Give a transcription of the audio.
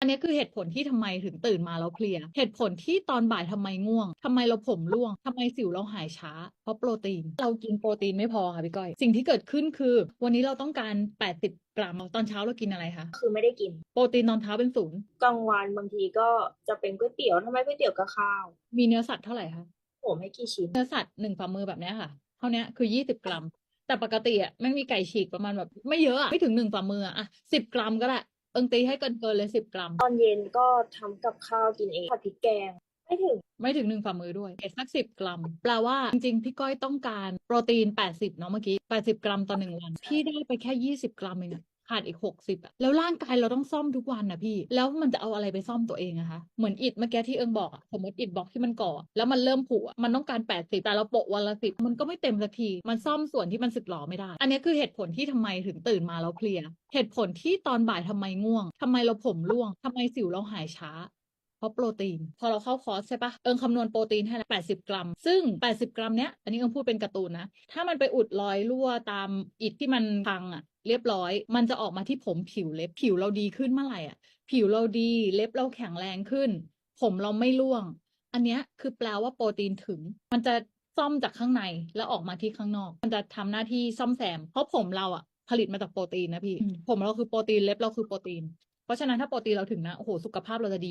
อันนี้คือเหตุผลที่ทำไมถึงตื่นมาแล้วเพลีย เหตุผลที่ตอนบ่ายทำไมง่วงทำไมเราผมร่วงทำไมสิวเราหายช้า เพราะโปรตีน เรากินโปรตีนไม่พอค่ะพี่ก้อย สิ่งที่เกิดขึ้นคือ วันนี้เราต้องการ 80กรัมตอนเช้าเรากินอะไรคะ คือไม่ได้กิน โปรตีนตอนเช้าเป็นศูนย์กลางวันบางทีก็จะเป็นก๋วยเตี๋ยวทำไมก๋วยเตี๋ยวกับข้าว มีเนื้อสัตว์เท่าไหร่คะผมไม่กี่ชิ้น เนื้อสัตว์หนึ่งฝ่ามือแบบเนี้ยค่ะ เท่าเนี้ยคือ20กรัม แต่ปกติอะแม่งมีไก่ฉีกประมาณแบบไม่เยอะอะไม่ถึงหนึ่งฝ่ามืออะอะสิบกรัมก็ได้ เอิงตีให้เกินเกินๆเลยสิบกรัม ตอนเย็นก็ทำกับข้าวกินเองผัดพริกแกง ไม่ถึง ไม่ถึงหนึ่งฝ่ามือด้วยเอสักสิบกรัม แปลว่าจริงๆ พี่ก้อยต้องการโปรตีน 80 เนาะเมื่อกี้ 80 กรัมต่อหนึ่งวัน พี่ได้ไปแค่ 20 กรัมเองอะ ขาดอีก60อะแล้วร่างกายเราต้องซ่อมทุกวันนะพี่ แล้วมันจะเอาอะไรไปซ่อมตัวเองอะคะเหมือนอิฐเมื่อกี้ที่เอิงบอกอะสมมติอิฐบล็อกที่มันก่อ แล้วมันเริ่มผุมันต้องการ80แต่เราโปะวันละสิบมันก็ไม่เต็มสักที มันซ่อมส่วนที่มันสึกหรอไม่ได้ อันนี้คือเหตุผลที่ทำไมถึงตื่นมาแล้วเพลีย เหตุผลที่ตอนบ่ายทำไมง่วงทำไมเราผมร่วงทำไมสิวเราหายช้าเพราะโปรตีน พอเราเข้าคอร์สใช่ปะเอิงคำนวณโปรตีนให้แล้ว80 กรัม ซึ่ง 80 กรัมเนี้ย อันนี้เอิงพูดเป็นการ์ตูนนะ ถ้ามันไปอุดรอยรั่วตามอิฐที่มันพังอะ เรียบร้อย มันจะออกมาที่ผมผิวเล็บผิวเราดีขึ้นเมื่อไหร่อะผิวเราดีเล็บเราแข็งแรงขึ้น ผมเราไม่ร่วง อันเนี้ยคือแปลว่าโปรตีนถึง มันจะซ่อมจากข้างในแล้วออกมาที่ข้างนอก มันจะทำหน้าที่ซ่อมแซม เพราะผมเราอะผลิตมาจากโปรตีนนะพี่ ผมเราคือโปรตีนเล็บเราคือโปรตีน เพราะฉะนั้นถ้าโปรตีนเราถึงนะโอ้โหสุขภาพเราจะดี